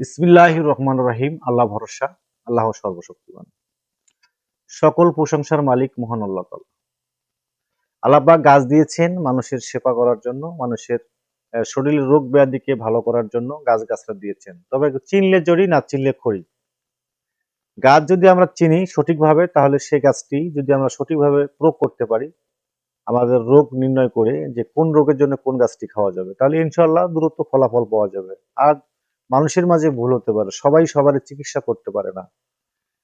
ইসমিল্লাহ রহমান রহিম আল্লাহ ভরসা আল্লাহ সর্বশক্তিমান। সকল প্রশংসার মালিক মহান আল্লাহ তাআলা। আল্লাহবাক গাছ দিয়েছেন মানুষের সেবা করার জন্য মানুষের আহ, শরীরের রোগ ব্যাধিকে ভালো করার জন্য গাছ গাছরা দিয়েছেন। তবে চিনলে জড়ি না চিনলে খড়ি। গাছ যদি আমরা চিনি সঠিকভাবে তাহলে সেই গাছটি যদি আমরা সঠিকভাবে প্রয়োগ করতে পারি আমাদের রোগ নির্ণয় করে যে কোন রোগের জন্য কোন গাছটি খাওয়া যাবে তাহলে ইনশাল্লাহ দ্রুত ফলাফল পাওয়া যাবে। আর মানুষের মাঝে ভুল হতে পারে, সবাই সবার চিকিৎসা করতে পারে না।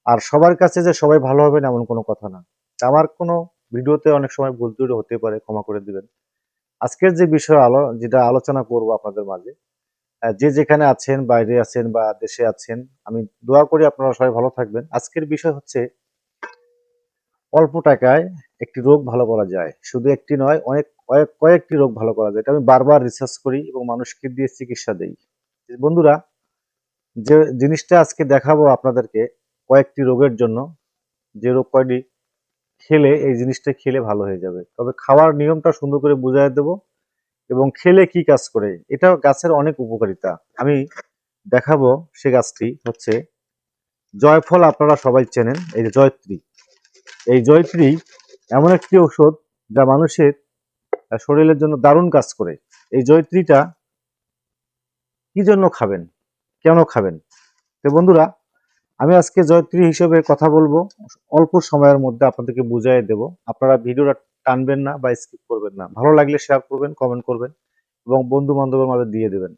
আর সবার কাছে যে সবাই ভালো হবে না এমন কোনো কথা না। আমার কোনো ভিডিওতে অনেক সময় ভুল ত্রুটি হতে পারে, ক্ষমা করে দিবেন। আজকের যে বিষয় আলো, যেটা আলোচনা করব আপনাদের মাঝে যে যেখানে আছেন, বাইরে আছেন বা দেশে আছেন, আমি দোয়া করি আপনারা সবাই ভালো থাকবেন। আজকের বিষয় হচ্ছে, অল্প টাকায় একটি রোগ ভালো করা যায়। শুধু একটি নয়, অনেক, কয়েক, কয়েকটি রোগ ভালো করা যায়। এটা আমি বারবার রিসার্চ করি এবং মানুষকে দিয়ে চিকিৎসা দেই। বন্ধুরা, যে জিনিসটা আজকে দেখাবো আপনাদেরকে কয়েকটি রোগের জন্য, যে রোগ কয়টি খেলে এই জিনিসটা খেলে ভালো হয়ে যাবে। তবে খাওয়ার নিয়মটা সুন্দর করে বুঝাই দেব এবং খেলে কি কাজ করে এটা গাছের অনেক উপকারিতা। আমি দেখাবো সে গাছটি হচ্ছে জয়ফল, আপনারা সবাই চেনেন, এই যে জয়ত্রী। এই জয়ত্রী এমন একটি ঔষধ যা মানুষের শরীরের জন্য দারুণ কাজ করে। এই জয়ত্রীটা কি জন্য খাবেন? কেন খাবেন? তো বন্ধুরা, আমি আজকে জয়ত্রী হিসেবে কথা বলব। অল্প সময়ের মধ্যে আপনাদেরকে বুঝাই দেব। আপনারা ভিডিওটা টানবেন না বা স্কিপ করবেন না। ভালো লাগলে শেয়ার করবেন কমেন্ট করবেন এবং বন্ধু বান্ধবের মাঝে দিয়ে দেবেন।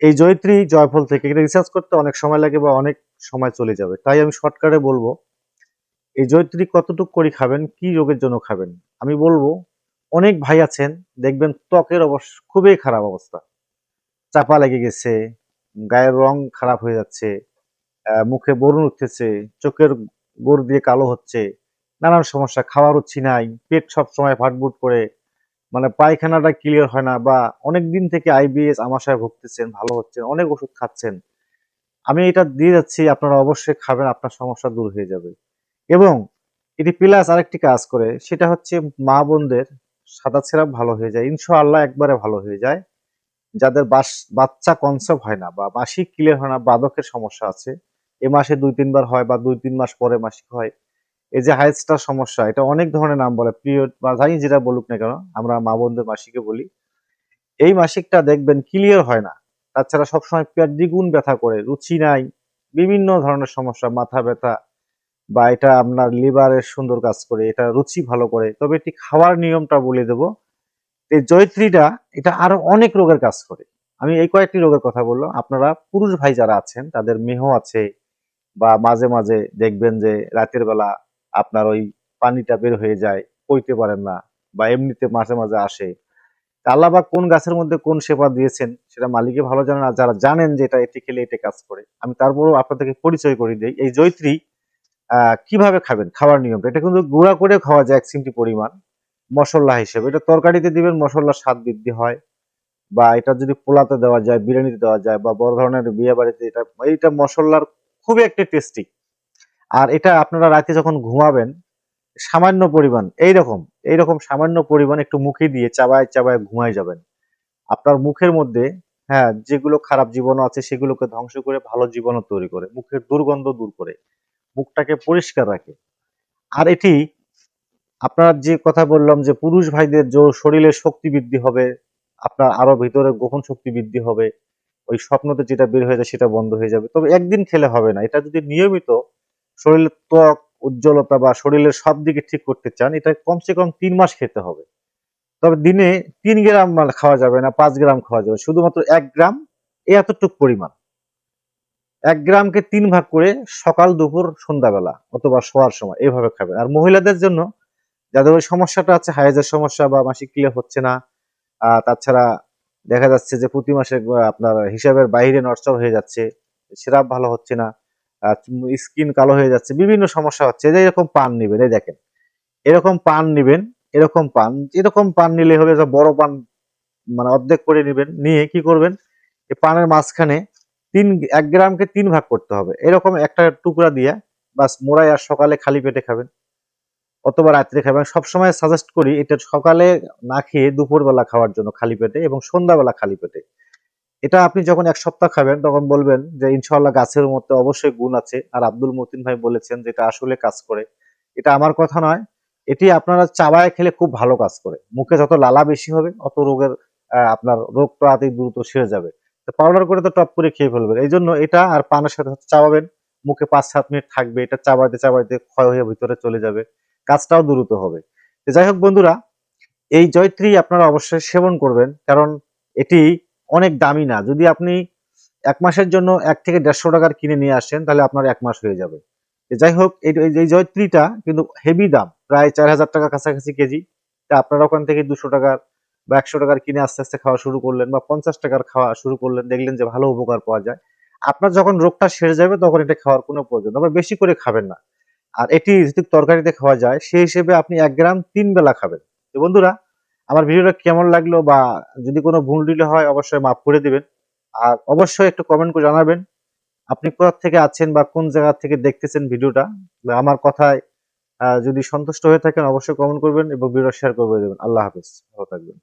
এই জয়ত্রী জয়ফল থেকে এটা রিসার্চ করতে অনেক সময় লাগে বা অনেক সময় চলে যাবে। তাই আমি শর্টকাটে বলব, এই জয়ত্রী কতটুকু করে খাবেন, কি রোগের জন্য খাবেন? আমি বলব, অনেক ভাই আছেন, দেখবেন ত্বকের অবস্থা খুবই খারাপ অবস্থা। চাপা লেগে গেছে, গায়ের রং খারাপ হয়ে যাচ্ছে মুখে বরুণ উঠতেছে, চোখের গোড় দিয়ে কালো হচ্ছে, নানান সমস্যা, খাওয়ার রুচি নাই, পেট সব সময় ফাটফুট করে মানে পায়খানাটা ক্লিয়ার হয় না বা অনেক দিন থেকে আইবিএস আমাশায় ভুগতেছেন, ভালো হচ্ছেন, অনেক ওষুধ খাচ্ছেন। আমি এটা দিয়ে যাচ্ছি, আপনারা অবশ্যই খাবেন, আপনার সমস্যা দূর হয়ে যাবে। এবং এটি প্লাস আরেকটি কাজ করে, সেটা হচ্ছে মা বোনদের সাদা ছেঁড়া ভালো হয়ে যায়, ইনশাআল্লাহ একবারে ভালো হয়ে যায়। যাদের বাচ্চা কনসেপ্ট হয় না বা মাসিক ক্লিয়ার হয় না, বাদকের সমস্যা আছে। এ মাসে দুই, তিনবার হয় বা দুই, তিন মাস পরে মাসিক হয়। এই যে হাইস্টার সমস্যা, এটা অনেক ধরনের নাম বলে। পিরিয়ড বা যাই যেটা বলুক না কেন, আমরা মা বোনদের মাসিকে বলি। এই মাসিকটা দেখবেন ক্লিয়ার হয় না। তাছাড়া সবসময় পেট দ্বিগুণ ব্যথা করে, রুচি নাই, বিভিন্ন ধরনের সমস্যা, মাথা ব্যথা, বা এটা আপনার লিভারের সুন্দর কাজ করে, এটা রুচি ভালো করে। তবে এটি খাওয়ার নিয়মটা বলে দেব। এই জয়ত্রীটা এটা আরও অনেক রোগের কাজ করে। আমি এই কয়েকটি রোগের কথা বললাম। আপনারা পুরুষ ভাই যারা আছেন তাদের মেহ আছে বা মাঝে মাঝে দেখবেন যে রাতের বেলা আপনার ওই পানিটা বের হয়ে যায় কইতে পারেন না বা এমনিতে মাঝে মাঝে আসে। আল্লাহ বা কোন গাছের মধ্যে কোন সেবা দিয়েছেন সেটা মালিকে ভালো জানেন আর যারা জানেন যে এটা এটি খেলে এটা কাজ করে। আমি তারপরও আপনাদেরকে পরিচয় করে দিই। এই জয়ত্রী আহ, কীভাবে খাবেন? খাওয়ার নিয়মটা। এটা কিন্তু গুঁড়া করে খাওয়া যায় এক চিমটি পরিমাণ। মশলা হিসেবে। এটা তরকারিতে দিবেন, মশলার স্বাদ বৃদ্ধি হয় বা এটা যদি পোলাতে দেওয়া যায়, বিরিয়ানিতে দেওয়া যায় বা বড় ধরনের বিয়ে বাড়িতে এটা, এইটা মশলার খুবই একটা টেস্টি আর এটা আপনারা রাতে যখন ঘুমাবেন, সামান্য পরিমাণ, এইরকম এইরকম সামান্য পরিমাণ একটু মুখে দিয়ে চাবায় চাবায় ঘুমায় যাবেন। আপনার মুখের মধ্যে হ্যাঁ যেগুলো খারাপ জীবন আছে সেগুলোকে ধ্বংস করে ভালো জীবাণু তৈরি করে, মুখের দুর্গন্ধ দূর করে, মুখটাকে পরিষ্কার রাখে। আর এটি আপনার যে কথা বললাম যে পুরুষ ভাইদের যে শরীরের শক্তি বৃদ্ধি হবে, আপনার আরও ভিতরে গোপন শক্তি বৃদ্ধি হবে, ওই স্বপ্নতে যেটা বের হয়ে যায় সেটা বন্ধ হয়ে যাবে। তবে একদিন খেলে হবে না। এটা যদি নিয়মিত শরীরের ত্বক, উজ্জ্বলতা বা শরীরের সব দিকে ঠিক করতে চান, এটা কমসে কম তিন মাস খেতে হবে। তবে দিনে তিন গ্রাম খাওয়া যাবে না, পাঁচ গ্রাম খাওয়া যাবে শুধুমাত্র এক গ্রাম এই এতটুক পরিমাণ। এক গ্রামকে তিন ভাগ করে সকাল, দুপুর, সন্ধ্যাবেলা অথবা শোয়ার সময় এইভাবে খাবেন। আর মহিলাদের জন্য যাদের ওই সমস্যাটা আছে হাইজের সমস্যা বা মাসিক ক্লিয়ার হচ্ছে না তাছাড়া দেখা যাচ্ছে যে প্রতি মাসে আপনার হিসাবের বাইরে নষ্ট হয়ে যাচ্ছে সিরাপ ভালো হচ্ছে না স্কিন কালো হয়ে যাচ্ছে, বিভিন্ন সমস্যা হচ্ছে, যে এরকম পান নিবেন, এই দেখেন, এরকম পান নিবেন, এরকম পান এরকম পান নিলে হবে যে বড় পান মানে অর্ধেক করে নিবেন, নিয়ে কি করবেন, এই পানের মাঝখানে তিন, এক গ্রামকে তিন ভাগ করতে হবে, এরকম একটা টুকরা দিয়ে, বাস মোড়াই আর সকালে খালি পেটে খাবেন। অথবা রাত্রে খাবেন সবসময় সাজেস্ট করি এটা সকালে না খেয়ে দুপুরবেলা খাওয়ার জন্য খালি পেটে এবং সন্ধ্যাবেলা খালি পেটে। এটা আপনি যখন এক সপ্তাহ খাবেন, তখন বলবেন যে, ইনশাআল্লাহ গাছের মধ্যে অবশ্যই গুণ আছে। আর আব্দুল মতিন ভাই বলেছেন যে, এটা আসলে কাজ করে। এটা আমার কথা নয়। এটি আপনারা চাবায় খেলে খুব ভালো কাজ করে। মুখে যত লালা বেশি হবে, অত রোগের আপনার রোগ প্রাতি দ্রুত সেরে যাবে। পাউডার করে তো টপ করে খেয়ে ফেলবেন। এই জন্য এটা আর পানের সাথে চাবাবেন। মুখে পাঁচ সাত মিনিট থাকবে, এটা চাবাইতে চাবাইতে ক্ষয় হয়ে ভিতরে চলে যাবে। কাজটাও দ্রুত হবে। যাই হোক বন্ধুরা, এই জয়ত্রী আপনারা অবশ্যই সেবন করবেন, কারণ এটি অনেক দামি না। যদি আপনি এক মাসের জন্য এক থেকে দেড়শো টাকার কিনে নিয়ে আসেন, তাহলে আপনার এক মাস হয়ে যাবে। যাই হোক, এই জয়ত্রীটা কিন্তু হেভি দাম, প্রায় চার হাজার টাকা কাছাকাছি কেজি। তা আপনারা ওখান থেকে দুশো টাকার বা একশো টাকার কিনে আস্তে আস্তে খাওয়া শুরু করলেন বা পঞ্চাশ টাকার খাওয়া শুরু করলেন, দেখলেন যে ভালো উপকার পাওয়া যায়। আপনার যখন রোগটা সেরে যাবে, তখন এটা খাওয়ার কোনো প্রয়োজন আবার বেশি করে খাবেন না। আর এটি যদি তরকারিতে খাওয়া যায়, সেই হিসেবে আপনি এক গ্রাম তিন বেলা খাবেন। তো বন্ধুরা, আমার ভিডিওটা কেমন লাগল বা যদি কোনো ভুল দিলে হয়, অবশ্যই মাফ করে দিবেন। আর অবশ্যই একটু কমেন্ট করে জানাবেন, আপনি কোথা থেকে আছেন বা কোন জায়গা থেকে দেখতেছেন ভিডিওটা? আমার কথায় যদি সন্তুষ্ট হয়ে থাকেন, অবশ্যই কমেন্ট করবেন এবং ভিডিও শেয়ার করে দেবেন। আল্লাহ হাফিজ। ভালো থাকবেন।